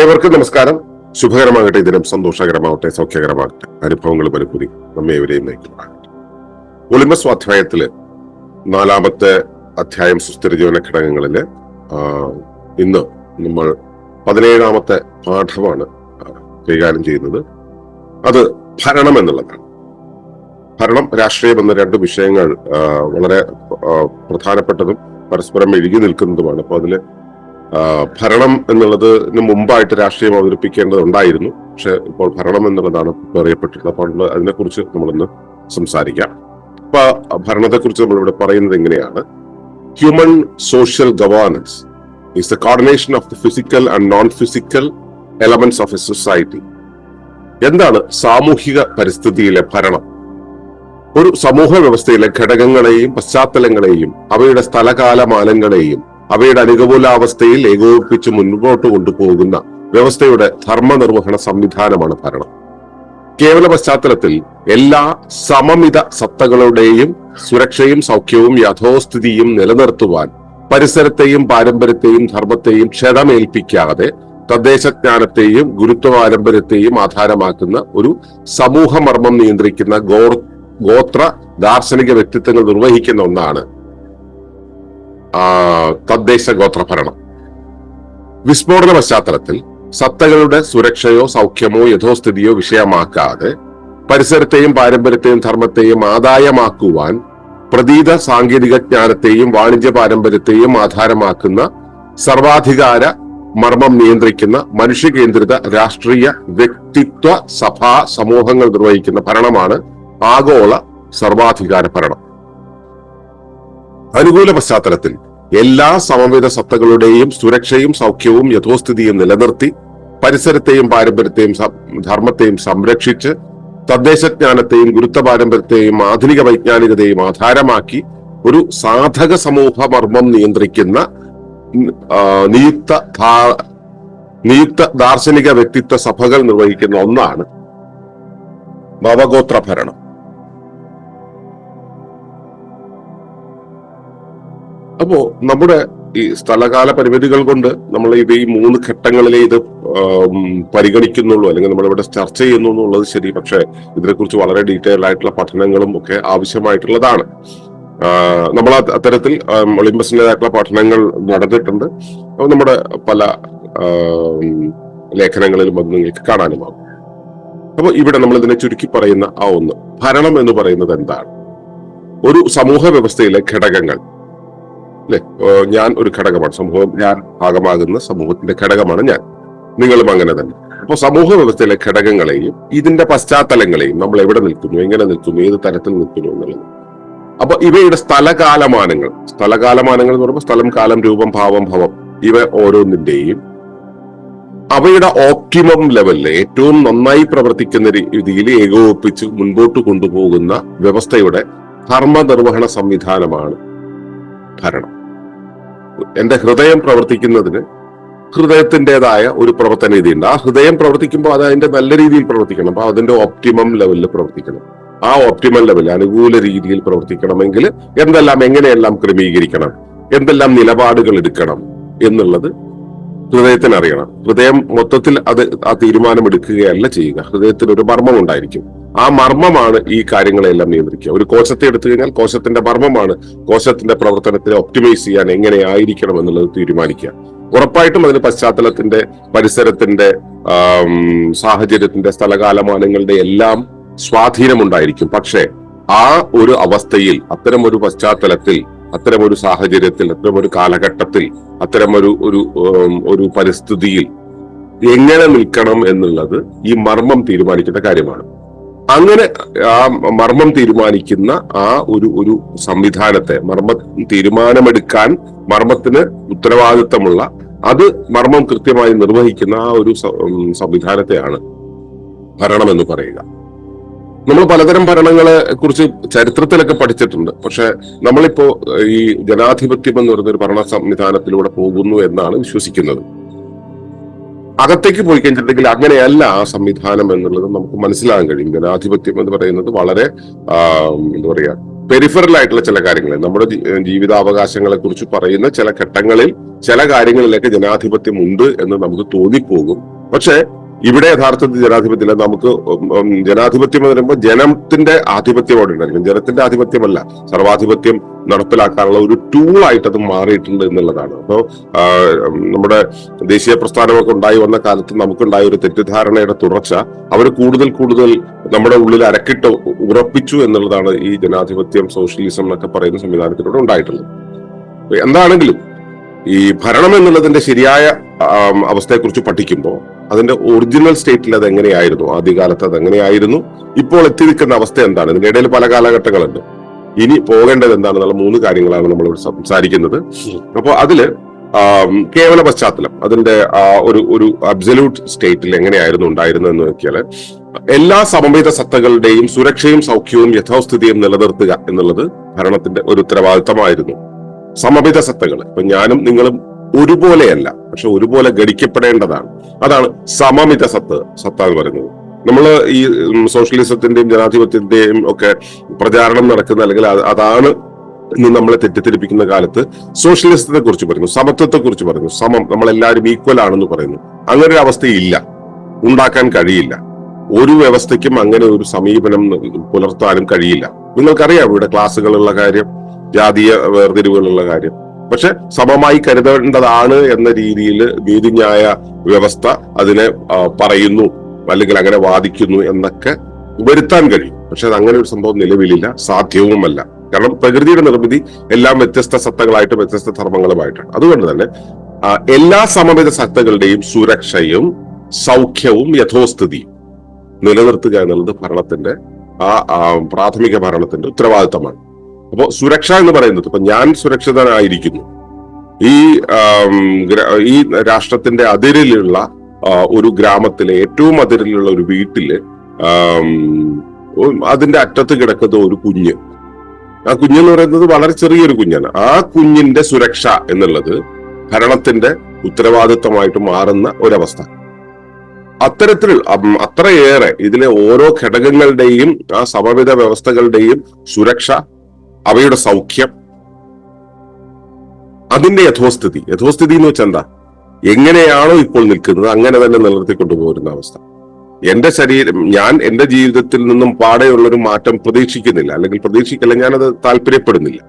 ഏവർക്കും നമസ്കാരം. ശുഭകരമാകട്ടെ. ദിനം സന്തോഷകരമാകട്ടെ സൗഖ്യകരമാകട്ടെ. അനുഭവങ്ങൾ പലപ്പുരി നമ്മെ എവരെയും നയിക്കുന്നതാകട്ടെ ഒളിമ്പസ് സ്വാധ്യായത്തിൽ നാലാമത്തെ അധ്യായം സുസ്ഥിര ജീവന ഘടകങ്ങളിൽ ഇന്ന് നമ്മൾ പതിനേഴാമത്തെ പാഠമാണ് കൈകാര്യം ചെയ്യുന്നത്. അത് ഭരണം എന്നുള്ളതാണ്. ഭരണം രാഷ്ട്രീയം എന്ന രണ്ട് വിഷയങ്ങൾ വളരെ പ്രധാനപ്പെട്ടതും പരസ്പരം എഴുകി നിൽക്കുന്നതുമാണ്. അപ്പൊ അതിൽ ആ, ഭരണം എന്നുള്ളതിന് മുമ്പായിട്ട് രാഷ്ട്രീയം അവതരിപ്പിക്കേണ്ടതുണ്ടായിരുന്നു. പക്ഷെ ഇപ്പോൾ ഭരണം എന്നുള്ളതാണ് അറിയപ്പെട്ടിട്ടുള്ളത് അപ്പോൾ അതിനെ- അതിനെക്കുറിച്ച് നമ്മളിന്ന് സംസാരിക്കാം. അപ്പൊ ഭരണത്തെക്കുറിച്ച് നമ്മളിവിടെ പറയുന്നത് എങ്ങനെയാണ്? Human social governance is the coordination of the physical and non physical elements of a society എന്താണ് സാമൂഹിക പരിസ്ഥിതിയിലെ ഭരണം? ഒരു സമൂഹ വ്യവസ്ഥയിലെ ഘടകങ്ങളെയും പശ്ചാത്തലങ്ങളെയും അവയുടെ സ്ഥലകാലമാനങ്ങളെയും അവയുടെ അനുകൂലാവസ്ഥയിൽ ഏകോപിപ്പിച്ച് മുൻപോട്ട് കൊണ്ടുപോകുന്ന വ്യവസ്ഥയുടെ ധർമ്മനിർവഹണ സംവിധാനമാണ് ഭരണം. കേവല പശ്ചാത്തലത്തിൽ എല്ലാ സമമിത സത്തകളുടെയും സുരക്ഷയും സൗഖ്യവും യഥോസ്ഥിതിയും നിലനിർത്തുവാൻ പരിസരത്തെയും പാരമ്പര്യത്തെയും ധർമ്മത്തെയും ക്ഷതമേൽപ്പിക്കാതെ തദ്ദേശജ്ഞാനത്തെയും ഗുരുത്വപാരമ്പര്യത്തെയും ആധാരമാക്കുന്ന ഒരു സമൂഹമർമ്മം നിയന്ത്രിക്കുന്ന ഗോത്ര ദാർശനിക വ്യക്തിത്വങ്ങൾ നിർവഹിക്കുന്ന ഒന്നാണ് തദ്ദേശ ഗോത്ര ഭരണം വിസ്ഫോടന പശ്ചാത്തലത്തിൽ സത്തകളുടെ സുരക്ഷയോ സൗഖ്യമോ യഥോസ്ഥിതിയോ വിഷയമാക്കാതെ പരിസരത്തെയും പാരമ്പര്യത്തെയും ധർമ്മത്തെയും ആദായമാക്കുവാൻ പ്രതീത സാങ്കേതിക ജ്ഞാനത്തെയും വാണിജ്യ പാരമ്പര്യത്തെയും ആധാരമാക്കുന്ന സർവാധികാര മർമ്മം നിയന്ത്രിക്കുന്ന മനുഷ്യകേന്ദ്രിത രാഷ്ട്രീയ വ്യക്തിത്വ സഭാ സമൂഹങ്ങൾ നിർവഹിക്കുന്ന ഭരണമാണ് ആഗോള സർവാധികാര ഭരണം. അനുകൂല പശ്ചാത്തലത്തിൽ എല്ലാ സമവേത സത്തകളുടെയും സുരക്ഷയും സൗഖ്യവും യഥോസ്ഥിതിയും നിലനിർത്തി പരിസരത്തെയും പാരമ്പര്യത്തെയും ധർമ്മത്തെയും സംരക്ഷിച്ച് തദ്ദേശജ്ഞാനത്തെയും ഗുരുത്വ പാരമ്പര്യത്തെയും ആധുനിക വൈജ്ഞാനികതയും ആധാരമാക്കി ഒരു സാധക സമൂഹ മർമ്മം നിയന്ത്രിക്കുന്ന നിയുക്ത നിയുക്ത ദാർശനിക വ്യക്തിത്വ സഭകൾ നിർവഹിക്കുന്ന ഒന്നാണ് ഭവഗോത്ര ഭരണം അപ്പോ നമ്മുടെ ഈ സ്ഥലകാല പരിമിതികൾ കൊണ്ട് നമ്മൾ ഇത് ഈ മൂന്ന് ഘട്ടങ്ങളിലെ ഇത് പരിഗണിക്കുന്നുള്ളൂ. അല്ലെങ്കിൽ നമ്മൾ ഇവിടെ ചർച്ച ചെയ്യുന്നു എന്നുള്ളത് ശരി. പക്ഷേ ഇതിനെക്കുറിച്ച് വളരെ ഡീറ്റെയിൽ ആയിട്ടുള്ള പഠനങ്ങളും ഒക്കെ ആവശ്യമായിട്ടുള്ളതാണ്. നമ്മൾ അത് അത്തരത്തിൽ ഒളിമ്പസിന്റെതായിട്ടുള്ള പഠനങ്ങൾ നടന്നിട്ടുണ്ട്. അത് നമ്മുടെ പല ലേഖനങ്ങളിലും അത് നിങ്ങൾക്ക് കാണാനുമാകും. അപ്പോൾ ഇവിടെ നമ്മൾ ഇതിനെ ചുരുക്കി പറയുന്ന ആ ഒന്ന്. ഭരണം എന്ന് പറയുന്നത് എന്താണ്? ഒരു സമൂഹ വ്യവസ്ഥയിലെ ഘടകങ്ങൾ. അല്ലെ ഞാൻ ഒരു ഘടകമാണ്. സമൂഹം ഞാൻ ഭാഗമാകുന്ന സമൂഹത്തിന്റെ ഘടകമാണ് ഞാൻ. നിങ്ങളും അങ്ങനെ തന്നെ. അപ്പൊ സമൂഹ വ്യവസ്ഥയിലെ ഘടകങ്ങളെയും ഇതിന്റെ പശ്ചാത്തലങ്ങളെയും നമ്മൾ എവിടെ നിൽക്കുന്നു എങ്ങനെ നിൽക്കുന്നു ഏത് തരത്തിൽ നിൽക്കുന്നു എന്നുള്ളത്. അപ്പൊ ഇവയുടെ സ്ഥലകാലമാനങ്ങൾ സ്ഥലകാലമാനങ്ങൾ എന്ന് പറയുമ്പോൾ സ്ഥലം കാലം രൂപം ഭാവം ഭവം ഇവ ഓരോന്നിന്റെയും അവയുടെ ഓപ്റ്റിമം ലെവലിൽ ഏറ്റവും നന്നായി പ്രവർത്തിക്കുന്ന രീതിയിൽ ഏകോപിപ്പിച്ച് മുൻപോട്ട് കൊണ്ടുപോകുന്ന വ്യവസ്ഥയുടെ ധർമ്മ നിർവഹണ സംവിധാനമാണ് ഭരണം. എന്റെ ഹൃദയം പ്രവർത്തിക്കുന്നതിന് ഹൃദയത്തിന്റെതായ ഒരു പ്രവർത്തന രീതിയുണ്ട്. ആ ഹൃദയം പ്രവർത്തിക്കുമ്പോൾ അത് അതിന്റെ നല്ല രീതിയിൽ പ്രവർത്തിക്കണം. അപ്പൊ അതിന്റെ ഒപ്റ്റിമം ലെവലിൽ പ്രവർത്തിക്കണം. ആ ഒപ്റ്റിമൽ ലെവൽ അനുകൂല രീതിയിൽ പ്രവർത്തിക്കണമെങ്കിൽ എന്തെല്ലാം എങ്ങനെയെല്ലാം ക്രമീകരിക്കണം എന്തെല്ലാം നിലപാടുകൾ എടുക്കണം എന്നുള്ളത് ഹൃദയത്തിന് അറിയണം. ഹൃദയം മൊത്തത്തിൽ അത് ആ തീരുമാനം എടുക്കുകയല്ല ചെയ്യുക. ഹൃദയത്തിന് ഒരു മർമ്മം ഉണ്ടായിരിക്കും. ആ മർമ്മമാണ് ഈ കാര്യങ്ങളെല്ലാം നിയന്ത്രിക്കുക. ഒരു കോശത്തെ എടുത്തു കഴിഞ്ഞാൽ കോശത്തിന്റെ മർമ്മമാണ് കോശത്തിന്റെ പ്രവർത്തനത്തെ ഒപ്റ്റിമൈസ് ചെയ്യാൻ എങ്ങനെ ആയിരിക്കണം എന്നുള്ളത് തീരുമാനിക്കുക. ഉറപ്പായിട്ടും അതിന് പശ്ചാത്തലത്തിന്റെ പരിസരത്തിന്റെ സാഹചര്യത്തിന്റെ സ്ഥലകാലമാനങ്ങളുടെ എല്ലാം സ്വാധീനമുണ്ടായിരിക്കും. പക്ഷേ ആ ഒരു അവസ്ഥയിൽ അത്തരം ഒരു പശ്ചാത്തലത്തിൽ അത്തരം ഒരു സാഹചര്യത്തിൽ അത്തരം ഒരു കാലഘട്ടത്തിൽ അത്തരം ഒരു ഒരു പരിസ്ഥിതിയിൽ എങ്ങനെ നിൽക്കണം എന്നുള്ളത് ഈ മർമ്മം തീരുമാനിക്കുന്ന കാര്യമാണ്. അങ്ങനെ ആ മർമ്മം തീരുമാനിക്കുന്ന ആ ഒരു ഒരു സംവിധാനത്തെ മർമ്മ തീരുമാനമെടുക്കാൻ മർമ്മത്തിന് ഉത്തരവാദിത്തമുള്ള അത് മർമ്മം കൃത്യമായി നിർവഹിക്കുന്ന ആ ഒരു സംവിധാനത്തെയാണ് ഭരണം എന്ന് പറയുക. നമ്മൾ പലതരം ഭരണങ്ങളെ കുറിച്ച് ചരിത്രത്തിലൊക്കെ പഠിച്ചിട്ടുണ്ട്. പക്ഷെ നമ്മളിപ്പോ ഈ ജനാധിപത്യം എന്ന് പറയുന്ന ഒരു ഭരണ സംവിധാനത്തിലൂടെ പോകുന്നു എന്നാണ് വിശ്വസിക്കുന്നത്. അകത്തേക്ക് പോയി കഴിഞ്ഞിട്ടുണ്ടെങ്കിൽ അങ്ങനെയല്ല ആ സംവിധാനം എന്നുള്ളത് നമുക്ക് മനസ്സിലാകാൻ കഴിയും. ജനാധിപത്യം എന്ന് പറയുന്നത് വളരെ എന്താ പറയാ പെരിഫറൽ ആയിട്ടുള്ള ചില കാര്യങ്ങൾ നമ്മുടെ ജീവിതാവകാശങ്ങളെ കുറിച്ച് പറയുന്ന ചില ഘട്ടങ്ങളിൽ ചില കാര്യങ്ങളിലേക്ക് ജനാധിപത്യം ഉണ്ട് എന്ന് നമുക്ക് തോന്നിപ്പോകും. പക്ഷെ ഇവിടെ യഥാർത്ഥത്തിൽ ജനാധിപത്യമില്ല. നമുക്ക് ജനാധിപത്യം എന്ന് പറയുമ്പോൾ ജനത്തിന്റെ ആധിപത്യം അവിടെ ഉണ്ടായിരിക്കും ജനത്തിന്റെ ആധിപത്യമല്ല. സർവാധിപത്യം നടപ്പിലാക്കാനുള്ള ഒരു ടൂളായിട്ട് അത് മാറിയിട്ടുണ്ട് എന്നുള്ളതാണ്. അപ്പോൾ നമ്മുടെ ദേശീയ പ്രസ്ഥാനമൊക്കെ ഉണ്ടായി വന്ന കാലത്ത് നമുക്കുണ്ടായ ഒരു തെറ്റിദ്ധാരണയുടെ തുടർച്ച അവർ കൂടുതൽ കൂടുതൽ നമ്മുടെ ഉള്ളിൽ അരക്കിട്ട് ഉറപ്പിച്ചു എന്നുള്ളതാണ് ഈ ജനാധിപത്യം സോഷ്യലിസം എന്നൊക്കെ പറയുന്ന സംവിധാനത്തിലൂടെ ഉണ്ടായിട്ടുള്ളത്. എന്താണെങ്കിലും ഈ ഭരണം എന്നുള്ളതിന്റെ ശരിയായ അവസ്ഥയെക്കുറിച്ച് പഠിക്കുമ്പോൾ അതിന്റെ ഒറിജിനൽ സ്റ്റേറ്റിൽ അത് എങ്ങനെയായിരുന്നു? ആദ്യകാലത്ത് അത് എങ്ങനെയായിരുന്നു? ഇപ്പോൾ എത്തി നിൽക്കുന്ന അവസ്ഥ എന്താണ്? ഇതിന്റെ ഇടയിൽ പല കാലഘട്ടങ്ങളുണ്ട്. ഇനി പോകേണ്ടത് എന്താണെന്നുള്ള മൂന്ന് കാര്യങ്ങളാണ് നമ്മൾ ഇവിടെ സംസാരിക്കുന്നത്. അപ്പോൾ അതിൽ കേവല പശ്ചാത്തലം അതിന്റെ ഒരു ഒരു അബ്സല്യൂട്ട് സ്റ്റേറ്റിൽ എങ്ങനെയായിരുന്നു ഉണ്ടായിരുന്നത് എന്ന് നോക്കിയാൽ എല്ലാ സമമിത സത്തകളുടെയും സുരക്ഷയും സൗഖ്യവും യഥാസ്ഥിതിയും നിലനിർത്തുക എന്നുള്ളത് ഭരണത്തിന്റെ ഒരു ഉത്തരവാദിത്തമായിരുന്നു. സമമിത സത്തകൾ ഇപ്പൊ ഞാനും നിങ്ങളും ഒരുപോലെയല്ല പക്ഷെ ഒരുപോലെ ഗണിക്കപ്പെടേണ്ടതാണ് അതാണ് സമമിത സത്ത് സത്ത എന്ന് പറയുന്നത്. നമ്മൾ ഈ സോഷ്യലിസത്തിന്റെയും ജനാധിപത്യത്തിന്റെയും ഒക്കെ പ്രചാരണം നടക്കുന്ന അല്ലെങ്കിൽ അതാണ് ഇന്ന് നമ്മളെ തെറ്റിദ്ധരിപ്പിക്കുന്ന കാലത്ത് സോഷ്യലിസത്തെ കുറിച്ച് പറയുന്നു സമത്വത്തെ കുറിച്ച് പറയുന്നു. സമം നമ്മളെല്ലാവരും ഈക്വൽ ആണെന്ന് പറയുന്നു. അങ്ങനെ ഒരു അവസ്ഥയില്ല. ഉണ്ടാക്കാൻ കഴിയില്ല. ഒരു വ്യവസ്ഥയ്ക്കും അങ്ങനെ ഒരു സമീപനം പുലർത്താനും കഴിയില്ല. നിങ്ങൾക്കറിയാം ഇവിടെ ക്ലാസ്സുകളുള്ള കാര്യം ജാതീയ വേർതിരിവുകളുള്ള കാര്യം? പക്ഷെ സമമായി കരുതേണ്ടതാണ് എന്ന രീതിയിൽ നീതിന്യായ വ്യവസ്ഥ അതിനെ പറയുന്നു അല്ലെങ്കിൽ അങ്ങനെ വാദിക്കുന്നു എന്നൊക്കെ വരുത്താൻ കഴിയും. പക്ഷെ അങ്ങനെ ഒരു സംഭവം നിലവിലില്ല സാധ്യവുമല്ല. കാരണം പ്രകൃതിയുടെ നിർമ്മിതി എല്ലാം വ്യത്യസ്ത സത്തകളായിട്ട് വ്യത്യസ്ത ധർമ്മങ്ങളുമായിട്ടാണ്. അതുകൊണ്ട് തന്നെ എല്ലാ സമമിത സത്തകളുടെയും സുരക്ഷയും സൗഖ്യവും യഥോസ്ഥിതിയും നിലനിർത്തുക എന്നുള്ളത് ഭരണത്തിന്റെ ആ, പ്രാഥമിക ഭരണത്തിന്റെ ഉത്തരവാദിത്തമാണ്. അപ്പോ സുരക്ഷ എന്ന് പറയുന്നത് ഇപ്പൊ ഞാൻ സുരക്ഷിതനായിരിക്കുന്നു. ഈ ഈ രാഷ്ട്രത്തിന്റെ അതിരിലുള്ള ഒരു ഗ്രാമത്തിലെ ഏറ്റവും അതിരിലുള്ള ഒരു വീട്ടിൽ അതിന്റെ അറ്റത്ത് കിടക്കുന്ന ഒരു കുഞ്ഞ്. ആ കുഞ്ഞെന്ന് പറയുന്നത് വളരെ ചെറിയൊരു കുഞ്ഞാണ്. ആ കുഞ്ഞിന്റെ സുരക്ഷ എന്നുള്ളത് ഭരണത്തിന്റെ ഉത്തരവാദിത്തമായിട്ട് മാറുന്ന ഒരവസ്ഥ. അത്തരത്തിൽ അത്രയേറെ ഇതിലെ ഓരോ ഘടകങ്ങളുടെയും ആ സമവിധ വ്യവസ്ഥകളുടെയും സുരക്ഷ അവയുടെ സൗഖ്യം അതിന്റെ യഥോസ്ഥിതി. യഥോസ്ഥിതി എന്ന് വെച്ചാൽ എന്താ? എങ്ങനെയാണോ ഇപ്പോൾ നിൽക്കുന്നത് അങ്ങനെ തന്നെ നിലനിർത്തിക്കൊണ്ടു പോരുന്ന അവസ്ഥ. എന്റെ ശരീരം ഞാൻ എന്റെ ജീവിതത്തിൽ നിന്നും പാടെയുള്ള ഒരു മാറ്റം പ്രതീക്ഷിക്കുന്നില്ല. അല്ലെങ്കിൽ പ്രതീക്ഷിക്കില്ല ഞാനത് താല്പര്യപ്പെടുന്നില്ല.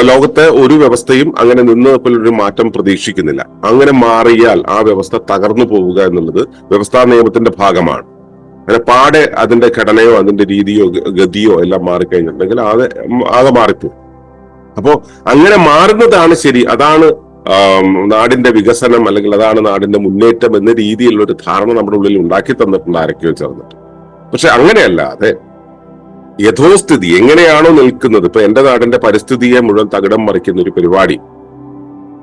ലോകത്തെ ഒരു വ്യവസ്ഥയും അങ്ങനെ നിന്ന് ഒരു മാറ്റം പ്രതീക്ഷിക്കുന്നില്ല. അങ്ങനെ മാറിയാൽ ആ വ്യവസ്ഥ തകർന്നു പോവുക എന്നുള്ളത് വ്യവസ്ഥാ നിയമത്തിന്റെ ഭാഗമാണ്. അങ്ങനെ പാടെ അതിന്റെ ഘടനയോ അതിന്റെ രീതിയോ ഗതിയോ എല്ലാം മാറിക്കഴിഞ്ഞിട്ടുണ്ടെങ്കിൽ ആകെ ആകെ മാറിപ്പോകും അപ്പോ അങ്ങനെ മാറുന്നതാണ് ശരി. അതാണ് നാടിന്റെ വികസനം അല്ലെങ്കിൽ അതാണ് നാടിന്റെ മുന്നേറ്റം എന്ന രീതിയിലുള്ള ഒരു ധാരണ നമ്മുടെ ഉള്ളിൽ ഉണ്ടാക്കി തന്നിട്ടുണ്ട് ആരൊക്കെയോ ചേർന്നിട്ട്. പക്ഷെ അങ്ങനെയല്ലാതെ യഥോസ്ഥിതി എങ്ങനെയാണോ നിൽക്കുന്നത്. ഇപ്പൊ എന്റെ നാടിന്റെ പരിസ്ഥിതിയെ മുഴുവൻ തകിടം മറിക്കുന്ന ഒരു പരിപാടി.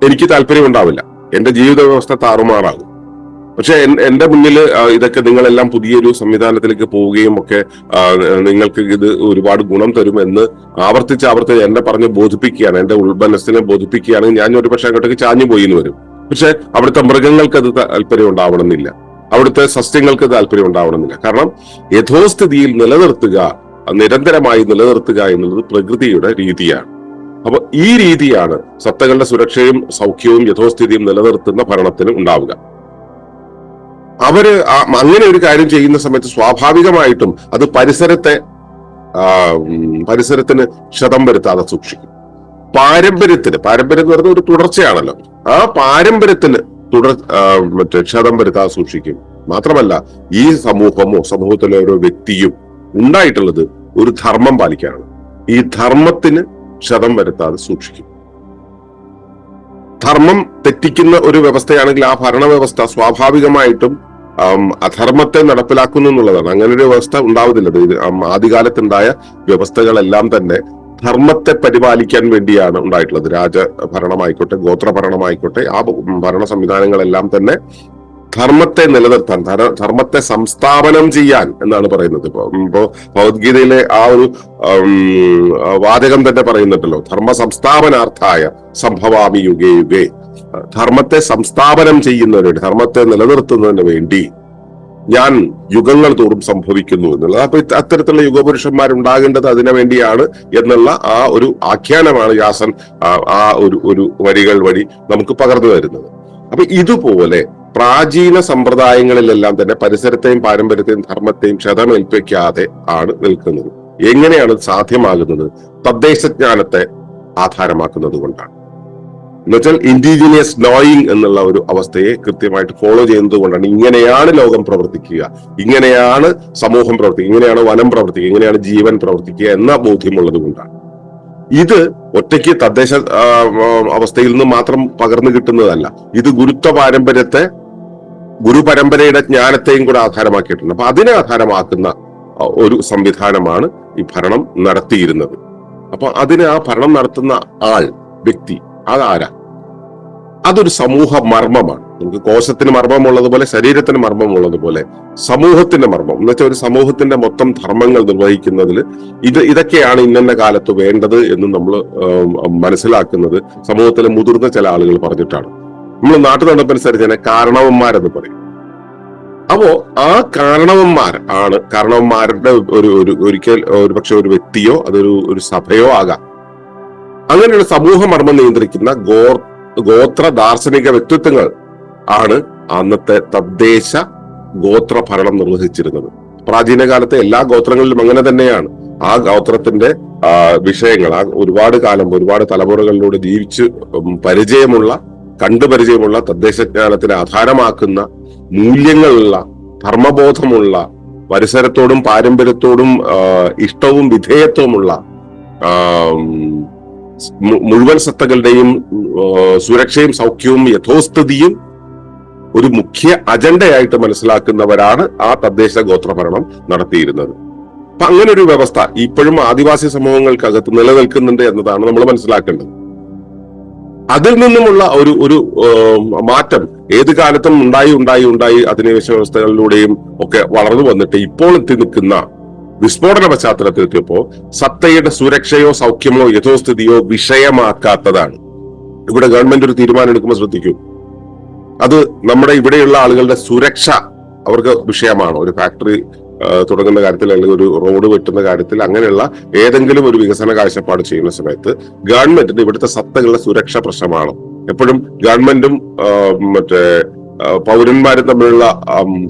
എനിക്ക് താല്പര്യം ഉണ്ടാവില്ല എന്റെ ജീവിത വ്യവസ്ഥ താറുമാറാകും. പക്ഷെ എന്റെ മുന്നിൽ ഇതൊക്കെ നിങ്ങളെല്ലാം പുതിയൊരു സംവിധാനത്തിലേക്ക് പോവുകയും ഒക്കെ നിങ്ങൾക്ക് ഇത് ഒരുപാട് ഗുണം എന്ന് ആവർത്തിച്ച് ആവർത്തിച്ച് എന്നെ പറഞ്ഞ് ബോധിപ്പിക്കുകയാണ് എന്റെ ഉൾബനസിനെ ബോധിപ്പിക്കുകയാണെങ്കിൽ ഞാൻ ഒരു പക്ഷെ അങ്ങോട്ടേക്ക് ചാഞ്ഞു പോയി എന്ന് വരും. പക്ഷെ അവിടുത്തെ മൃഗങ്ങൾക്ക് അത് താല്പര്യം ഉണ്ടാവണമെന്നില്ല. അവിടുത്തെ സസ്യങ്ങൾക്ക് താല്പര്യം ഉണ്ടാവണമെന്നില്ല. കാരണം യഥോസ്ഥിതിയിൽ നിലനിർത്തുക നിരന്തരമായി നിലനിർത്തുക എന്നുള്ളത് പ്രകൃതിയുടെ രീതിയാണ്. അപ്പൊ ഈ രീതിയാണ് സത്തകളുടെ സുരക്ഷയും സൗഖ്യവും യഥോസ്ഥിതിയും നിലനിർത്തുന്ന ഭരണത്തിന് ഉണ്ടാവുക. അവർ അങ്ങനെ ഒരു കാര്യം ചെയ്യുന്ന സമയത്ത് സ്വാഭാവികമായിട്ടും അത് പരിസരത്തെ പരിസരത്തിന് ക്ഷതം വരുത്താതെ സൂക്ഷിക്കും. പാരമ്പര്യത്തിന് പാരമ്പര്യം എന്ന് പറയുന്നത് ഒരു തുടർച്ചയാണല്ലോ. ആ പാരമ്പര്യത്തിന് തുടർ മറ്റേ ക്ഷതം വരുത്താതെ സൂക്ഷിക്കും. മാത്രമല്ല ഈ സമൂഹമോ സമൂഹത്തിലെ ഓരോ വ്യക്തിയും ഉണ്ടായിട്ടുള്ളത് ഒരു ധർമ്മം പാലിക്കാനാണ്. ഈ ധർമ്മത്തിന് ക്ഷതം വരുത്താതെ സൂക്ഷിക്കും. ധർമ്മം തെറ്റിക്കുന്ന ഒരു വ്യവസ്ഥയാണെങ്കിൽ ആ ഭരണവ്യവസ്ഥ സ്വാഭാവികമായിട്ടും അധർമ്മത്തെ നടപ്പിലാക്കുന്നു എന്നുള്ളതാണ്. അങ്ങനെ ഒരു വ്യവസ്ഥ ഉണ്ടാവുന്നില്ല. ആദ്യകാലത്തുണ്ടായ വ്യവസ്ഥകളെല്ലാം തന്നെ ധർമ്മത്തെ പരിപാലിക്കാൻ വേണ്ടിയാണ് ഉണ്ടായിട്ടുള്ളത്. രാജഭരണമായിക്കോട്ടെ ഗോത്രഭരണമായിക്കോട്ടെ ആ ഭരണ സംവിധാനങ്ങളെല്ലാം തന്നെ ധർമ്മത്തെ നിലനിർത്താൻ ധർമ്മത്തെ സംസ്ഥാപനം ചെയ്യാൻ എന്നാണ് പറയുന്നത്. ഇപ്പൊ ഇപ്പോ ഭഗവത്ഗീതയിലെ ആ ഒരു വാചകം തന്നെ പറയുന്നുണ്ടല്ലോ. ധർമ്മ സംസ്ഥാപനാർത്ഥായ സംഭവാമി യുഗേ യുഗേ. ധർമ്മത്തെ സംസ്ഥാപനം ചെയ്യുന്നതിന് വേണ്ടി ധർമ്മത്തെ നിലനിർത്തുന്നതിന് വേണ്ടി ഞാൻ യുഗങ്ങൾ തോറും സംഭവിക്കുന്നു എന്നുള്ളത്. അപ്പൊ അത്തരത്തിലുള്ള യുഗപുരുഷന്മാരുണ്ടാകേണ്ടത് അതിനു വേണ്ടിയാണ് എന്നുള്ള ആ ഒരു ആഖ്യാനമാണ് വ്യാസൻ ആ ഒരു ഒരു വരികൾ വഴി നമുക്ക് പകർന്നു തരുന്നത്. അപ്പൊ ഇതുപോലെ പ്രാചീന സമ്പ്രദായങ്ങളിലെല്ലാം തന്നെ പരിസരത്തെയും പാരമ്പര്യത്തെയും ധർമ്മത്തെയും ക്ഷതമേൽപ്പിക്കാതെ ആണ് നിൽക്കുന്നത്. എങ്ങനെയാണ് സാധ്യമാകുന്നത്? തദ്ദേശജ്ഞാനത്തെ ആധാരമാക്കുന്നത് കൊണ്ടാണ്. എന്നുവെച്ചാൽ ഇൻഡിജിനിയസ് നോയിങ് എന്നുള്ള ഒരു അവസ്ഥയെ കൃത്യമായിട്ട് ഫോളോ ചെയ്യുന്നത് കൊണ്ടാണ് ഇങ്ങനെയാണ് ലോകം പ്രവർത്തിക്കുക. ഇങ്ങനെയാണ് സമൂഹം പ്രവർത്തിക്കുക. ഇങ്ങനെയാണ് വനം പ്രവർത്തിക്കുക. ഇങ്ങനെയാണ് ജീവൻ പ്രവർത്തിക്കുക എന്ന ബോധ്യമുള്ളത് കൊണ്ടാണ്. ഇത് ഒറ്റയ്ക്ക് തദ്ദേശ അവസ്ഥയിൽ നിന്ന് മാത്രം പകർന്നു കിട്ടുന്നതല്ല. ഇത് ഗുരുത്വ പാരമ്പര്യത്തെ ഗുരുപരമ്പരയുടെ ജ്ഞാനത്തെയും കൂടെ ആധാരമാക്കിയിട്ടുണ്ട്. അപ്പൊ അതിനെ ആധാരമാക്കുന്ന ഒരു സംവിധാനമാണ് ഈ ഭരണം നടത്തിയിരുന്നത്. അപ്പൊ അതിന് ആ ഭരണം നടത്തുന്ന ആൾ വ്യക്തി അതാരാ അതൊരു സമൂഹ മർമ്മമാണ്. നമുക്ക് കോശത്തിന് മർമ്മമുള്ളതുപോലെ ശരീരത്തിന് മർമ്മമുള്ളതുപോലെ സമൂഹത്തിന്റെ മർമ്മം. എന്ന് വെച്ചാൽ ഒരു സമൂഹത്തിന്റെ മൊത്തം ധർമ്മങ്ങൾ നിർവഹിക്കുന്നതിൽ ഇത് ഇതൊക്കെയാണ് ഇന്നന്ന കാലത്ത് വേണ്ടത് എന്ന് നമ്മൾ മനസ്സിലാക്കുന്നത് സമൂഹത്തിലെ മുതിർന്ന ചില ആളുകൾ പറഞ്ഞിട്ടാണ്. നമ്മൾ നാട്ടു നടപ്പനുസരിച്ച് തന്നെ കാരണവന്മാരെന്ന് പറയും. അപ്പോ ആ കാരണവന്മാർ ആണ് കാരണവന്മാരുടെ ഒരു ഒരു ഒരിക്കൽ ഒരു പക്ഷെ ഒരു വ്യക്തിയോ അതൊരു ഒരു സഭയോ ആകാം. അങ്ങനെയുള്ള സമൂഹ മർമ്മം നിയന്ത്രിക്കുന്ന ഗോർ ഗോത്ര ദാർശനിക വ്യക്തിത്വങ്ങൾ ആണ് അന്നത്തെ തദ്ദേശ ഗോത്ര ഭരണം നിർവഹിച്ചിരുന്നത്. പ്രാചീന കാലത്തെ എല്ലാ ഗോത്രങ്ങളിലും അങ്ങനെ തന്നെയാണ്. ആ ഗോത്രത്തിന്റെ വിഷയങ്ങൾ ആ ഒരുപാട് കാലം ഒരുപാട് തലമുറകളിലൂടെ ജീവിച്ച് പരിചയമുള്ള കണ്ടുപരിചയമുള്ള തദ്ദേശജ്ഞാനത്തിനെ ആധാരമാക്കുന്ന മൂല്യങ്ങളുള്ള ധർമ്മബോധമുള്ള പരിസരത്തോടും പാരമ്പര്യത്തോടും ഇഷ്ടവും വിധേയത്വമുള്ള മുഴുവൻ സത്തകളുടെയും സുരക്ഷയും സൗഖ്യവും യഥോസ്ഥിതിയും ഒരു മുഖ്യ അജണ്ടയായിട്ട് മനസ്സിലാക്കുന്നവരാണ് ആ തദ്ദേശ ഗോത്രഭരണം നടത്തിയിരുന്നത്. അപ്പൊ അങ്ങനെ ഒരു വ്യവസ്ഥ ഇപ്പോഴും ആദിവാസി സമൂഹങ്ങൾക്കകത്ത് നിലനിൽക്കുന്നുണ്ട് എന്നതാണ് നമ്മൾ മനസ്സിലാക്കേണ്ടത്. അതിൽ നിന്നുമുള്ള ഒരു ഒരു മാറ്റം ഏത് കാലത്തും ഉണ്ടായി ഉണ്ടായി ഉണ്ടായി അധിനിവേശ വ്യവസ്ഥകളിലൂടെയും ഒക്കെ വളർന്നു വന്നിട്ട് ഇപ്പോൾ എത്തി നിൽക്കുന്ന വിസ്ഫോടന പശ്ചാത്തലത്തിൽ എത്തിയപ്പോ സത്തയുടെ സുരക്ഷയോ സൗഖ്യമോ യഥോസ്ഥിതിയോ വിഷയമാക്കാത്തതാണ്. ഇവിടെ ഗവൺമെന്റ് ഒരു തീരുമാനം എടുക്കുമ്പോൾ ശ്രദ്ധിക്കൂ. അത് നമ്മുടെ ഇവിടെയുള്ള ആളുകളുടെ സുരക്ഷ അവർക്ക് വിഷയമാണോ? ഒരു ഫാക്ടറി തുടങ്ങുന്ന കാര്യത്തിൽ അല്ലെങ്കിൽ ഒരു റോഡ് വെട്ടുന്ന കാര്യത്തിൽ അങ്ങനെയുള്ള ഏതെങ്കിലും ഒരു വികസന കാഴ്ചപ്പാട് ചെയ്യുന്ന സമയത്ത് ഗവൺമെന്റിന് ഇവിടുത്തെ സത്തകളുടെ സുരക്ഷ പ്രശ്നമാണോ? എപ്പോഴും ഗവൺമെന്റും മറ്റേ ആ, പൗരന്മാരും തമ്മിലുള്ള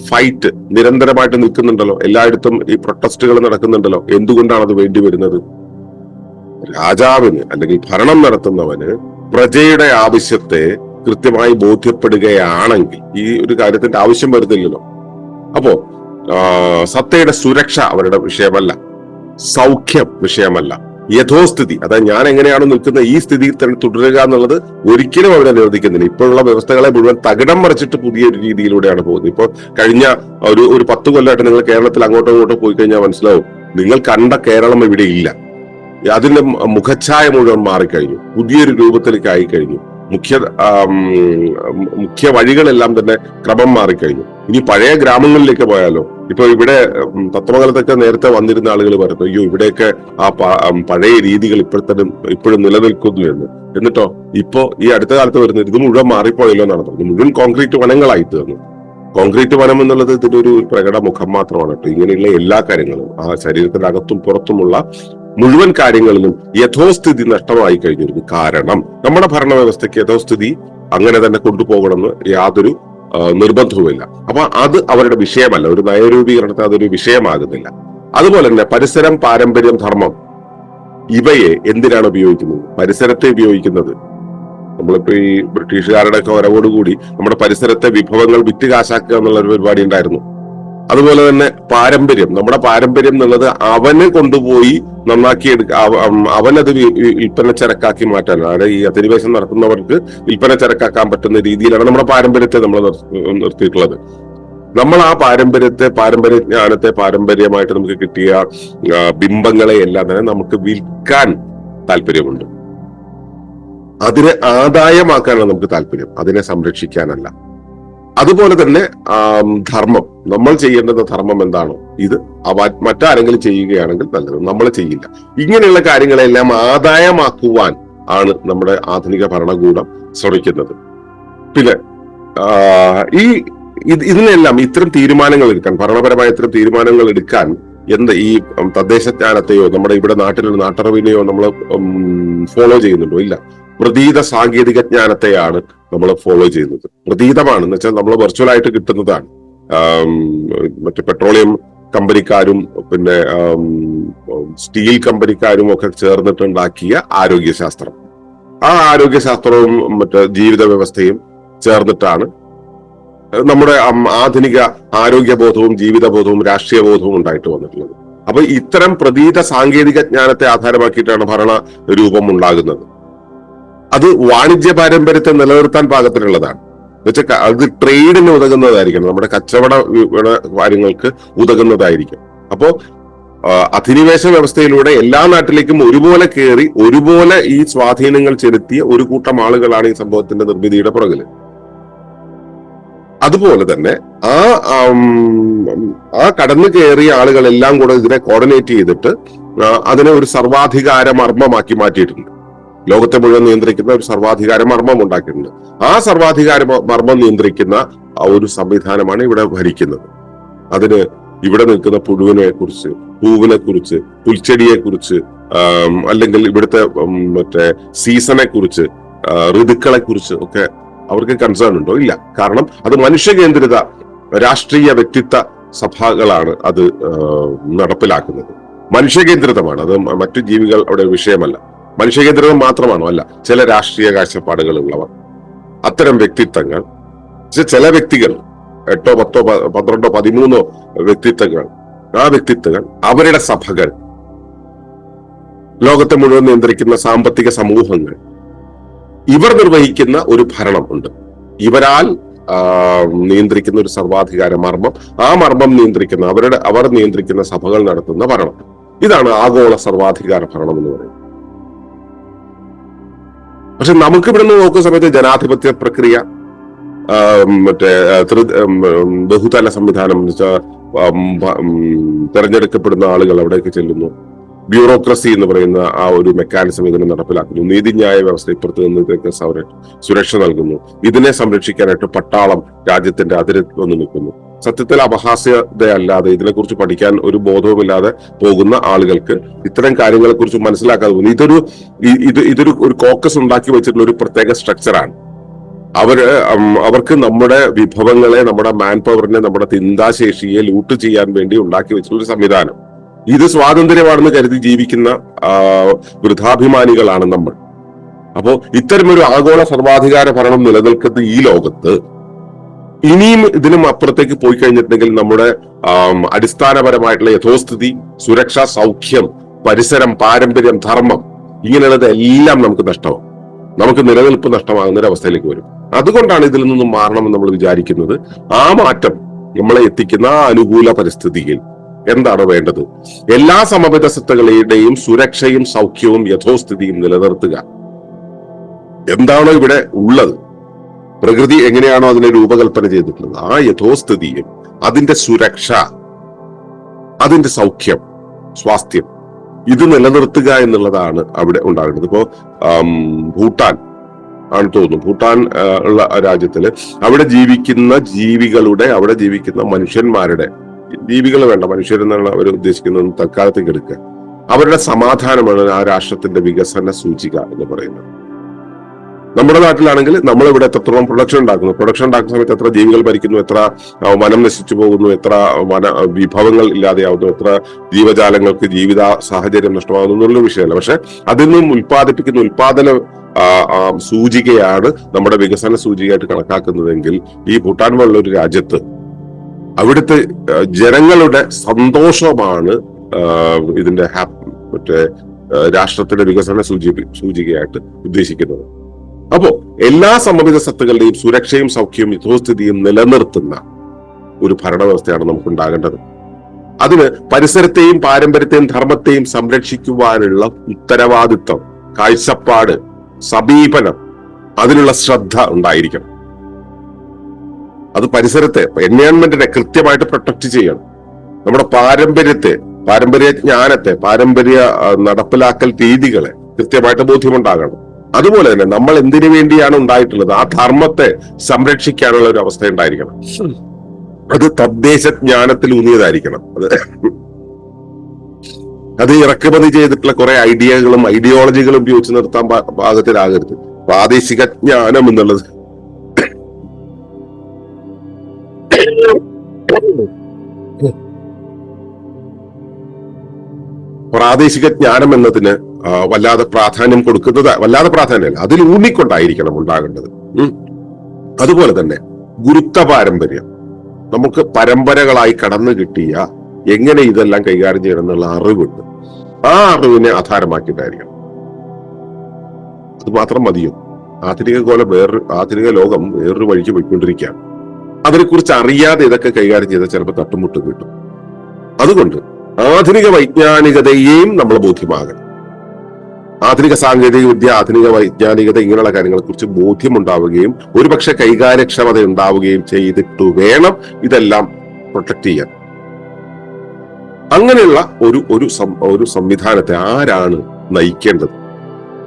ഫൈറ്റ് നിരന്തരമായിട്ട് നിൽക്കുന്നുണ്ടല്ലോ. എല്ലായിടത്തും ഈ പ്രൊട്ടസ്റ്റുകൾ നടക്കുന്നുണ്ടല്ലോ. എന്തുകൊണ്ടാണ് അത് വേണ്ടി വരുന്നത്? രാജാവിന് അല്ലെങ്കിൽ ഭരണം നടത്തുന്നവന് പ്രജയുടെ ആവശ്യത്തെ കൃത്യമായി ബോധ്യപ്പെടുകയാണെങ്കിൽ ഈ ഒരു കാര്യത്തിന്റെ ആവശ്യം വരുന്നില്ലല്ലോ. അപ്പോ സത്തയുടെ സുരക്ഷ അവരുടെ വിഷയമല്ല. സൗഖ്യം വിഷയമല്ല. യഥോസ്ഥിതി. അതായത് ഞാൻ എങ്ങനെയാണ് നിൽക്കുന്ന ഈ സ്ഥിതിയിൽ തന്നെ തുടരുക എന്നുള്ളത് ഒരിക്കലും അവരെ അനുവദിക്കുന്നില്ല. ഇപ്പോഴുള്ള വ്യവസ്ഥകളെ മുഴുവൻ തകിടം മറിച്ചിട്ട് പുതിയൊരു രീതിയിലൂടെയാണ് പോകുന്നത്. ഇപ്പോൾ കഴിഞ്ഞ ഒരു ഒരു പത്ത് കൊല്ലമായിട്ട് നിങ്ങൾ കേരളത്തിൽ അങ്ങോട്ടും ഇങ്ങോട്ടും പോയി കഴിഞ്ഞാൽ മനസ്സിലാവും നിങ്ങൾ കണ്ട കേരളം ഇവിടെ ഇല്ല. അതിന്റെ മുഖച്ഛായ മുഴുവൻ മാറിക്കഴിഞ്ഞു. പുതിയൊരു രൂപത്തിലേക്ക് ആയിക്കഴിഞ്ഞു. മുഖ്യ മുഖ്യ വഴികളെല്ലാം തന്നെ ക്രമം മാറിക്കഴിഞ്ഞു. ഇനി പഴയ ഗ്രാമങ്ങളിലേക്ക് പോയാലോ? ഇപ്പൊ ഇവിടെ തത്വകാലത്തൊക്കെ നേരത്തെ വന്നിരുന്ന ആളുകൾ പറഞ്ഞു അയ്യോ ഇവിടെയൊക്കെ ആ പഴയ രീതികൾ ഇപ്പോഴത്തെ ഇപ്പോഴും നിലനിൽക്കുന്നു എന്ന്. എന്നിട്ടോ ഇപ്പോ ഈ അടുത്ത കാലത്ത് വരുന്നത് ഇത് മുഴുവൻ മാറിപ്പോയല്ലോ എന്നാണ് പറഞ്ഞത്. മുഴുവൻ കോൺക്രീറ്റ് വനങ്ങളായി തീർന്നു. കോൺക്രീറ്റ് വനം എന്നുള്ളത് ഇതിന്റെ ഒരു പ്രകട മുഖം മാത്രമാണ് കേട്ടോ. ഇങ്ങനെയുള്ള എല്ലാ കാര്യങ്ങളും ആ ശരീരത്തിന്റെ അകത്തും പുറത്തുമുള്ള മുഴുവൻ കാര്യങ്ങളിലും യഥോസ്ഥിതി നഷ്ടമായി കഴിഞ്ഞിരുന്നു. കാരണം നമ്മുടെ ഭരണവ്യവസ്ഥയ്ക്ക് യഥോസ്ഥിതി അങ്ങനെ തന്നെ കൊണ്ടുപോകണമെന്ന് യാതൊരു നിർബന്ധവുമില്ല. അപ്പൊ അത് അവരുടെ വിഷയമല്ല. ഒരു നയരൂപീകരണത്തെ അതൊരു വിഷയമാകുന്നില്ല. അതുപോലെ തന്നെ പരിസരം പാരമ്പര്യം ധർമ്മം ഇവയെ എന്തിനാണ് ഉപയോഗിക്കുന്നത്? പരിസരത്തെ ഉപയോഗിക്കുന്നത്. നമ്മളിപ്പോ ഈ ബ്രിട്ടീഷുകാരുടെ ഒക്കെ വരവോടുകൂടി നമ്മുടെ പരിസരത്തെ വിഭവങ്ങൾ വിറ്റ് കാശാക്കുക എന്നുള്ള ഒരു പരിപാടി ഉണ്ടായിരുന്നു. അതുപോലെ തന്നെ പാരമ്പര്യം. നമ്മുടെ പാരമ്പര്യം എന്നുള്ളത് അവന് കൊണ്ടുപോയി നന്നാക്കി എടുക്ക അവനത് വിൽപ്പന ചരക്കാക്കി മാറ്റാൻ അതായത് ഈ അധിനിവേശം നടത്തുന്നവർക്ക് വിൽപ്പന ചരക്കാക്കാൻ പറ്റുന്ന രീതിയിലാണ് നമ്മുടെ പാരമ്പര്യത്തെ നമ്മൾ നിർത്തിയിട്ടുള്ളത്. നമ്മൾ ആ പാരമ്പര്യത്തെ പാരമ്പര്യ ജ്ഞാനത്തെ പാരമ്പര്യമായിട്ട് നമുക്ക് കിട്ടിയ ബിംബങ്ങളെ എല്ലാം തന്നെ നമുക്ക് വിൽക്കാൻ താല്പര്യമുണ്ട്. അതിനെ ആദായമാക്കാനാണ് നമുക്ക് താല്പര്യം. അതിനെ സംരക്ഷിക്കാനല്ല. അതുപോലെ തന്നെ ധർമ്മം. നമ്മൾ ചെയ്യേണ്ടത് ധർമ്മം എന്താണോ? ഇത് മറ്റാരെങ്കിലും ചെയ്യുകയാണെങ്കിൽ നല്ലത്. നമ്മൾ ചെയ്യില്ല. ഇങ്ങനെയുള്ള കാര്യങ്ങളെല്ലാം ആദായമാക്കുവാൻ ആണ് നമ്മുടെ ആധുനിക ഭരണകൂടം ശ്രമിക്കുന്നത്. പിന്നെ ഈ ഇത് ഇതിനെല്ലാം ഇത്തരം തീരുമാനങ്ങൾ എടുക്കാൻ ഭരണപരമായ ഇത്തരം തീരുമാനങ്ങൾ എടുക്കാൻ എന്ത് ഈ തദ്ദേശ ജ്ഞാനത്തെയോ നമ്മുടെ ഇവിടെ നാട്ടിലുള്ള നാട്ടറിവിനെയോ നമ്മൾ ഫോളോ ചെയ്യുന്നുണ്ടോ? ഇല്ല. പ്രതീത സാങ്കേതിക ജ്ഞാനത്തെയാണ് നമ്മൾ ഫോളോ ചെയ്യുന്നത്. പ്രതീതമാണ്. എന്ന് വെച്ചാൽ നമ്മൾ വെർച്വൽ ആയിട്ട് കിട്ടുന്നതാണ്. മറ്റു പെട്രോളിയം കമ്പനിക്കാരും പിന്നെ സ്റ്റീൽ കമ്പനിക്കാരും ഒക്കെ ചേർന്നിട്ടുണ്ടാക്കിയ ആരോഗ്യശാസ്ത്രം. ആ ആരോഗ്യശാസ്ത്രവും മറ്റേ ജീവിത വ്യവസ്ഥയും ചേർന്നിട്ടാണ് നമ്മുടെ ആധുനിക ആരോഗ്യബോധവും ജീവിതബോധവും രാഷ്ട്രീയ ബോധവും ഉണ്ടായിട്ട് വന്നിട്ടുള്ളത്. അപ്പൊ ഇത്തരം പ്രതീത സാങ്കേതിക ജ്ഞാനത്തെ ആധാരമാക്കിയിട്ടാണ് ഭരണ രൂപം ഉണ്ടാകുന്നത് അത് വാണിജ്യ പാരമ്പര്യത്തെ നിലനിർത്താൻ പാകത്തിനുള്ളതാണ്. എന്നുവെച്ചാൽ അത് ട്രേഡിന് ഉതകുന്നതായിരിക്കണം. നമ്മുടെ കച്ചവട കാര്യങ്ങൾക്ക് ഉതകുന്നതായിരിക്കും. അപ്പോ അധിനിവേശ വ്യവസ്ഥയിലൂടെ എല്ലാ നാട്ടിലേക്കും ഒരുപോലെ കയറി ഒരുപോലെ ഈ സ്വാധീനങ്ങൾ ചെലുത്തിയ ഒരു കൂട്ടം ആളുകളാണ് ഈ സംഭവത്തിന്റെ നിർമ്മിതിയുടെ പുറകിൽ. അതുപോലെ തന്നെ ആ ആ കടന്നു കയറിയ ആളുകളെല്ലാം കൂടെ ഇതിനെ കോർഡിനേറ്റ് ചെയ്തിട്ട് അതിനെ ഒരു സർവാധികാര മർമ്മമാക്കി മാറ്റിയിട്ടുണ്ട്. ലോകത്തെ മുഴുവൻ നിയന്ത്രിക്കുന്ന ഒരു സർവാധികാര മർമ്മം ഉണ്ടാക്കിയിട്ടുണ്ട്. ആ സർവാധികാര മർമ്മം നിയന്ത്രിക്കുന്ന ഒരു സംവിധാനമാണ് ഇവിടെ ഭരിക്കുന്നത്. അതിന് ഇവിടെ നിൽക്കുന്ന പുഴുവിനെ കുറിച്ച് പൂവിനെ കുറിച്ച് പുൽച്ചെടിയെ കുറിച്ച് അല്ലെങ്കിൽ ഇവിടുത്തെ മറ്റേ സീസണെ കുറിച്ച് ഋതുക്കളെ കുറിച്ച് ഒക്കെ അവർക്ക് കൺസേൺ ഉണ്ടോ? ഇല്ല. കാരണം അത് മനുഷ്യകേന്ദ്രിത രാഷ്ട്രീയ വ്യക്തിത്വ സഭകളാണ് അത് നടപ്പിലാക്കുന്നത്. മനുഷ്യകേന്ദ്രിതമാണ്. അത് മറ്റു ജീവികൾ അവിടെ വിഷയമല്ല. മനുഷ്യകേന്ദ്രിതം മാത്രമാണോ? അല്ല. ചില രാഷ്ട്രീയ കാഴ്ചപ്പാടുകൾ ഉള്ളവർ അത്തരം വ്യക്തിത്വങ്ങൾ ചില വ്യക്തികൾ എട്ടോ പത്തോ പന്ത്രണ്ടോ പതിമൂന്നോ വ്യക്തിത്വങ്ങൾ ആ വ്യക്തിത്വങ്ങൾ അവരുടെ സഭകൾ ലോകത്തെ മുഴുവൻ നിയന്ത്രിക്കുന്ന സാമ്പത്തിക സമൂഹങ്ങൾ ഇവർ നിർവഹിക്കുന്ന ഒരു ഭരണം ഉണ്ട്. ഇവരാൽ നിയന്ത്രിക്കുന്ന ഒരു സർവാധികാര മർമ്മം ആ മർമ്മം നിയന്ത്രിക്കുന്ന അവരുടെ അവർ നിയന്ത്രിക്കുന്ന സഭകൾ നടത്തുന്ന ഭരണം. ഇതാണ് ആഗോള സർവാധികാര ഭരണം എന്ന് പറയുന്നത്. പക്ഷെ നമുക്ക് ഇവിടെ നിന്ന് നോക്കുന്ന സമയത്ത് ജനാധിപത്യ പ്രക്രിയ മറ്റേ ബഹുതല സംവിധാനം തെരഞ്ഞെടുക്കപ്പെടുന്ന ആളുകൾ അവിടേക്ക് ചെല്ലുന്നു. ബ്യൂറോക്രസി എന്ന് പറയുന്ന ആ ഒരു മെക്കാനിസം ഇതിനെ നടപ്പിലാക്കുന്നു. നീതിന്യായ വ്യവസ്ഥ ഇപ്പുറത്ത് നിന്ന് ഇതൊക്കെ സൗര- സുരക്ഷ നൽകുന്നു. ഇതിനെ സംരക്ഷിക്കാനായിട്ട് പട്ടാളം രാജ്യത്തിന്റെ അതിരത്ത് വന്ന് നിൽക്കുന്നു. സത്യത്തിൽ അപഹാസ്യതയല്ലാതെ ഇതിനെക്കുറിച്ച് പഠിക്കാൻ ഒരു ബോധവുമില്ലാതെ പോകുന്ന ആളുകൾക്ക് ഇത്തരം കാര്യങ്ങളെ കുറിച്ച് മനസ്സിലാക്കാതെ പോകുന്നു. ഇതൊരു ഇത് ഇതൊരു ഒരു കോക്കസ് ഉണ്ടാക്കി വെച്ചിട്ടുള്ള ഒരു പ്രത്യേക സ്ട്രക്ചറാണ്. അവർ അവർക്ക് നമ്മുടെ വിഭവങ്ങളെ നമ്മുടെ മാൻ പവറിനെ നമ്മുടെ ചിന്താശേഷിയെ ലൂട്ട് ചെയ്യാൻ വേണ്ടി ഉണ്ടാക്കി വെച്ചിട്ടുള്ള ഒരു സംവിധാനം. ഇത് സ്വാതന്ത്ര്യമാണെന്ന് കരുതി ജീവിക്കുന്ന വൃഥാഭിമാനികളാണ് നമ്മൾ. അപ്പോ ഇത്തരമൊരു ആഗോള സർവാധികാര ഭരണം നിലനിൽക്കുന്ന ഈ ലോകത്ത്. ഇനിയും ഇതിനും അപ്പുറത്തേക്ക് പോയി കഴിഞ്ഞിട്ടുണ്ടെങ്കിൽ നമ്മുടെ അടിസ്ഥാനപരമായിട്ടുള്ള യഥോസ്ഥിതി സുരക്ഷ സൗഖ്യം പരിസരം പാരമ്പര്യം ധർമ്മം ഇങ്ങനെയുള്ളത് എല്ലാം നമുക്ക് നഷ്ടമാകും നമുക്ക് നിലനിൽപ്പ് നഷ്ടമാകുന്ന ഒരു അവസ്ഥയിലേക്ക് വരും. അതുകൊണ്ടാണ് ഇതിൽ നിന്നും മാറണമെന്ന് നമ്മൾ വിചാരിക്കുന്നത്. ആ മാറ്റം നമ്മളെ എത്തിക്കുന്ന ആ അനുകൂല പരിസ്ഥിതിയിൽ എന്താണ് വേണ്ടത്? എല്ലാ സമവിധസത്തകളുടെയും സുരക്ഷയും സൗഖ്യവും യഥോസ്ഥിതിയും നിലനിർത്തുക. എന്താണോ ഇവിടെ ഉള്ളത്? പ്രകൃതി എങ്ങനെയാണോ അതിനെ രൂപകൽപ്പന ചെയ്തിട്ടുള്ളത്? ആ യഥോസ്ഥിതിയും അതിന്റെ സുരക്ഷ അതിന്റെ സൗഖ്യം സ്വാസ്ഥ്യം ഇത് നിലനിർത്തുക എന്നുള്ളതാണ് അവിടെ ഉണ്ടാകേണ്ടത്. ഇപ്പോ ഭൂട്ടാൻ ആണ് തോന്നുന്നു. ഭൂട്ടാൻ ഉള്ള രാജ്യത്തിൽ അവിടെ ജീവിക്കുന്ന ജീവികളുടെ അവിടെ ജീവിക്കുന്ന മനുഷ്യന്മാരുടെ ജീവികൾ വേണ്ട മനുഷ്യരെന്നുള്ള അവർ ഉദ്ദേശിക്കുന്നത്. തൽക്കാലത്തേക്ക് എടുക്കുക അവരുടെ സമാധാനമാണ് ആ രാഷ്ട്രത്തിന്റെ വികസന സൂചിക എന്ന് പറയുന്നത്. നമ്മുടെ നാട്ടിലാണെങ്കിൽ നമ്മൾ ഇവിടെ എത്രത്തോളം പ്രൊഡക്ഷൻ ഉണ്ടാക്കുന്നു? പ്രൊഡക്ഷൻ ഉണ്ടാക്കുന്ന സമയത്ത് എത്ര ജീവികൾ മരിക്കുന്നു? എത്ര വനം നശിച്ചു പോകുന്നു? എത്ര വന വിഭവങ്ങൾ ഇല്ലാതെയാവുന്നു? എത്ര ജീവജാലങ്ങൾക്ക് ജീവിത സാഹചര്യം നഷ്ടമാകുന്നു? എന്നുള്ള വിഷയമല്ല. പക്ഷെ അതിൽ നിന്നും ഉൽപ്പാദിപ്പിക്കുന്ന ഉൽപാദന സൂചികയാണ് നമ്മുടെ വികസന സൂചികയായിട്ട് കണക്കാക്കുന്നതെങ്കിൽ ഈ ഭൂട്ടാൻ പോലുള്ള ഒരു രാജ്യത്ത് അവിടുത്തെ ജനങ്ങളുടെ സന്തോഷമാണ് ഇതിന്റെ മറ്റേ രാഷ്ട്രത്തിന്റെ വികസന സൂചി സൂചികയായിട്ട് ഉദ്ദേശിക്കുന്നത്. അപ്പോ എല്ലാ സമ്മതിത സത്തുകളുടെയും സുരക്ഷയും സൗഖ്യവും യഥോസ്ഥിതിയും നിലനിർത്തുന്ന ഒരു ഭരണവ്യവസ്ഥയാണ് നമുക്ക് ഉണ്ടാകേണ്ടത് അതിന് പരിസരത്തെയും പാരമ്പര്യത്തെയും ധർമ്മത്തെയും സംരക്ഷിക്കുവാനുള്ള ഉത്തരവാദിത്വം കാഴ്ചപ്പാട് സമീപനം അതിനുള്ള ശ്രദ്ധ ഉണ്ടായിരിക്കണം. അത് പരിസരത്തെ എൻവയോൺമെന്റിനെ കൃത്യമായിട്ട് പ്രൊട്ടക്ട് ചെയ്യണം. നമ്മുടെ പാരമ്പര്യത്തെ പാരമ്പര്യ ജ്ഞാനത്തെ പാരമ്പര്യ നടപ്പിലാക്കൽ രീതികളെ കൃത്യമായിട്ട് ബോധ്യമുണ്ടാകണം. അതുപോലെ തന്നെ നമ്മൾ എന്തിനു വേണ്ടിയാണ് ഉണ്ടായിട്ടുള്ളത്? ആ ധർമ്മത്തെ സംരക്ഷിക്കാനുള്ള ഒരു അവസ്ഥ ഉണ്ടായിരിക്കണം. അത് തദ്ദേശ ജ്ഞാനത്തിൽ ഊന്നിയതായിരിക്കണം. അത് അത് ഇറക്കുമതി ചെയ്തിട്ടുള്ള കുറെ ഐഡിയകളും ഐഡിയോളജികളും ഉപയോഗിച്ച് നിർത്താൻ പാകത്തിലാകരുത്. പ്രാദേശിക ജ്ഞാനം എന്നുള്ളത് പ്രാദേശിക ജ്ഞാനം എന്നതിന് വല്ലാതെ പ്രാധാന്യം കൊടുക്കുന്നത് വല്ലാതെ പ്രാധാന്യമല്ല അതിൽ ഊന്നിക്കൊണ്ടായിരിക്കണം ഉണ്ടാകേണ്ടത്. അതുപോലെ തന്നെ ഗുരുത്വ പാരമ്പര്യം നമുക്ക് പരമ്പരകളായി കടന്നു കിട്ടിയ എങ്ങനെ ഇതെല്ലാം കൈകാര്യം ചെയ്യണം എന്നുള്ള അറിവുണ്ട്. ആ അറിവിനെ ആധാരമാക്കിയിട്ടായിരിക്കണം. അത് മാത്രം മതിയോ? ആധുനിക കോലം വേറൊരു ആധുനിക ലോകം വേറൊരു വഴിക്ക് പോയിക്കൊണ്ടിരിക്കുകയാണ്. അതിനെക്കുറിച്ച് അറിയാതെ ഇതൊക്കെ കൈകാര്യം ചെയ്താൽ ചിലപ്പോൾ തട്ടുമുട്ട് കിട്ടും. അതുകൊണ്ട് ആധുനിക വൈജ്ഞാനികതയെയും നമ്മൾ ബോധ്യമാകണം. ആധുനിക സാങ്കേതിക വിദ്യ ആധുനിക വൈജ്ഞാനികത ഇങ്ങനെയുള്ള കാര്യങ്ങളെ കുറിച്ച് ബോധ്യമുണ്ടാവുകയും ഒരുപക്ഷെ കൈകാര്യക്ഷമത ഉണ്ടാവുകയും ചെയ്തിട്ട് വേണം ഇതെല്ലാം പ്രൊട്ടക്ട് ചെയ്യാൻ. അങ്ങനെയുള്ള ഒരു ഒരു ഒരു സംവിധാനത്തെ ആരാണ് നയിക്കേണ്ടത്?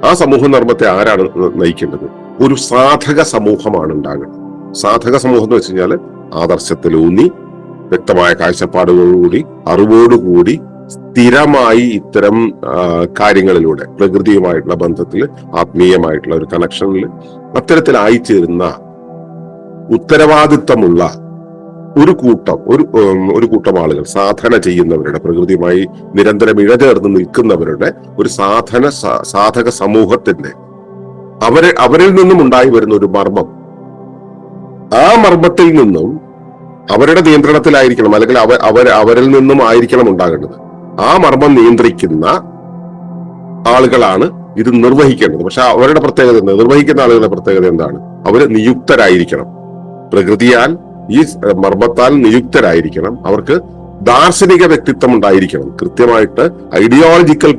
ആ സമൂഹ നിർമ്മത്തെ ആരാണ് നയിക്കേണ്ടത്? ഒരു സാധക സമൂഹമാണ് ഉണ്ടാകേണ്ടത്. സാധക സമൂഹം എന്ന് വെച്ച് കഴിഞ്ഞാൽ ആദർശത്തിലൂന്നി വ്യക്തമായ കാഴ്ചപ്പാടുകളോടുകൂടി അറിവോടുകൂടി സ്ഥിരമായി ഇത്തരം കാര്യങ്ങളിലൂടെ പ്രകൃതിയുമായിട്ടുള്ള ബന്ധത്തിൽ ആത്മീയമായിട്ടുള്ള ഒരു കണക്ഷനിൽ അത്തരത്തിലായിച്ചേരുന്ന ഉത്തരവാദിത്വമുള്ള ഒരു കൂട്ടം ഒരു ഒരു കൂട്ടം ആളുകൾ സാധന ചെയ്യുന്നവരുടെ പ്രകൃതിയുമായി നിരന്തരം ഇഴചേർന്ന് നിൽക്കുന്നവരുടെ ഒരു സാധന സാധക സമൂഹത്തിന്റെ അവരെ അവരിൽ നിന്നും ഉണ്ടായി വരുന്ന ഒരു മർമ്മം ആ മർമ്മത്തിൽ നിന്നും അവരുടെ നിയന്ത്രണത്തിലായിരിക്കണം അല്ലെങ്കിൽ അവർ അവർ അവരിൽ നിന്നും ആയിരിക്കണം ഉണ്ടാകേണ്ടത്. ആ മർമ്മം നിയന്ത്രിക്കുന്ന ആളുകളാണ് ഇത് നിർവഹിക്കേണ്ടത്. പക്ഷെ അവരുടെ പ്രത്യേകത നിർവഹിക്കുന്ന ആളുകളുടെ പ്രത്യേകത എന്താണ്? അവർ നിയുക്തരായിരിക്കണം. പ്രകൃതിയാൽ ഈ മർമ്മത്താൽ നിയുക്തരായിരിക്കണം. അവർക്ക് ദാർശനിക വ്യക്തിത്വം ഉണ്ടായിരിക്കണം. കൃത്യമായിട്ട് ഐഡിയോളജിക്കൽ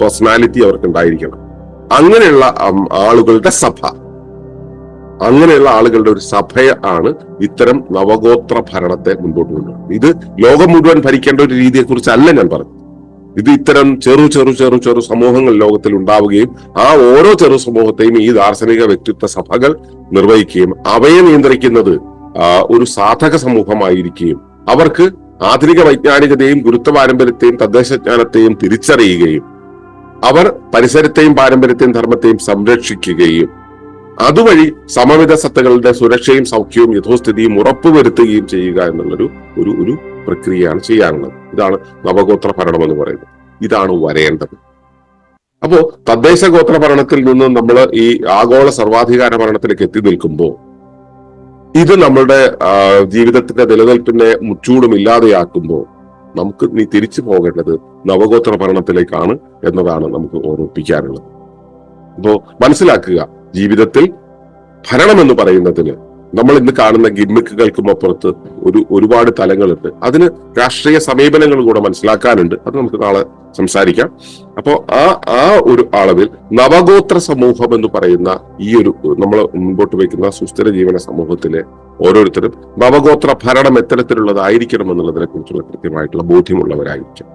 പേഴ്സണാലിറ്റി അവർക്ക് ഉണ്ടായിരിക്കണം അങ്ങനെയുള്ള ആളുകളുടെ സഭ. അങ്ങനെയുള്ള ആളുകളുടെ ഒരു സഭയാണ് ഇത്തരം നവഗോത്ര ഭരണത്തെ മുൻപോട്ട് കൊണ്ടുപോകുന്നത് ഇത് ലോകം മുഴുവൻ ഭരിക്കേണ്ട ഒരു രീതിയെ കുറിച്ചല്ല ഞാൻ പറഞ്ഞു ഇത് ഇത്തരം ചെറു ചെറു ചെറു ചെറു സമൂഹങ്ങൾ ലോകത്തിൽ ഉണ്ടാവുകയും ആ ഓരോ ചെറു സമൂഹത്തെയും ഈ ദാർശനിക വ്യക്തിത്വ സഭകൾ നിർവഹിക്കുകയും അവയെ നിയന്ത്രിക്കുന്നത് ഒരു സാധക സമൂഹമായിരിക്കുകയും അവർക്ക് ആധുനിക വൈജ്ഞാനികതയും ഗുരുത്വ പാരമ്പര്യത്തെയും തദ്ദേശജ്ഞാനത്തെയും തിരിച്ചറിയുകയും അവർ പരിസരത്തെയും പാരമ്പര്യത്തെയും ധർമ്മത്തെയും സംരക്ഷിക്കുകയും അതുവഴി സമവിത സത്തകളുടെ സുരക്ഷയും സൗഖ്യവും യഥോസ്ഥിതിയും ഉറപ്പുവരുത്തുകയും ചെയ്യുക എന്നുള്ളൊരു ഒരു ഒരു പ്രക്രിയയാണ് ചെയ്യാനുള്ളത്. ഇതാണ് നവഗോത്ര ഭരണം എന്ന് പറയുന്നത്. ഇതാണ് വരേണ്ടത്. അപ്പോ തദ്ദേശ ഗോത്ര ഭരണത്തിൽ നിന്ന് നമ്മൾ ഈ ആഗോള സർവാധികാര ഭരണത്തിലേക്ക് എത്തി നിൽക്കുമ്പോൾ ഇത് നമ്മളുടെ ജീവിതത്തിന്റെ നിലനിൽപ്പിനെ മുച്ചൂടും ഇല്ലാതെയാക്കുമ്പോൾ നമുക്ക് നീ തിരിച്ചു പോകേണ്ടത് നവഗോത്ര ഭരണത്തിലേക്കാണ് എന്നതാണ് നമുക്ക് ഓർമ്മിപ്പിക്കാനുള്ളത്. അപ്പോ മനസ്സിലാക്കുക ജീവിതത്തിൽ ഭരണം എന്ന് പറയുന്നതിന് നമ്മൾ ഇന്ന് കാണുന്ന ഗിമ്മിക്കുകൾക്കും അപ്പുറത്ത് ഒരു ഒരുപാട് തലങ്ങളുണ്ട്. അതിന് രാഷ്ട്രീയ സമീപനങ്ങൾ കൂടെ മനസ്സിലാക്കാനുണ്ട്. അത് നമുക്ക് നാളെ സംസാരിക്കാം. അപ്പോ ആ ആ ഒരു അളവിൽ നവഗോത്ര സമൂഹം എന്ന് പറയുന്ന ഈ ഒരു നമ്മൾ മുൻപോട്ട് വയ്ക്കുന്ന സുസ്ഥിര ജീവന സമൂഹത്തിലെ ഓരോരുത്തരും നവഗോത്ര ഭരണം എത്തരത്തിലുള്ളതായിരിക്കണം എന്നുള്ളതിനെ കുറിച്ചുള്ള കൃത്യമായിട്ടുള്ള ബോധ്യമുള്ളവരായിരിക്കും.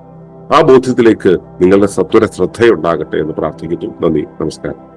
ആ ബോധ്യത്തിലേക്ക് നിങ്ങളുടെ സത്വര ശ്രദ്ധയുണ്ടാകട്ടെ എന്ന് പ്രാർത്ഥിക്കുന്നു. നന്ദി. നമസ്കാരം.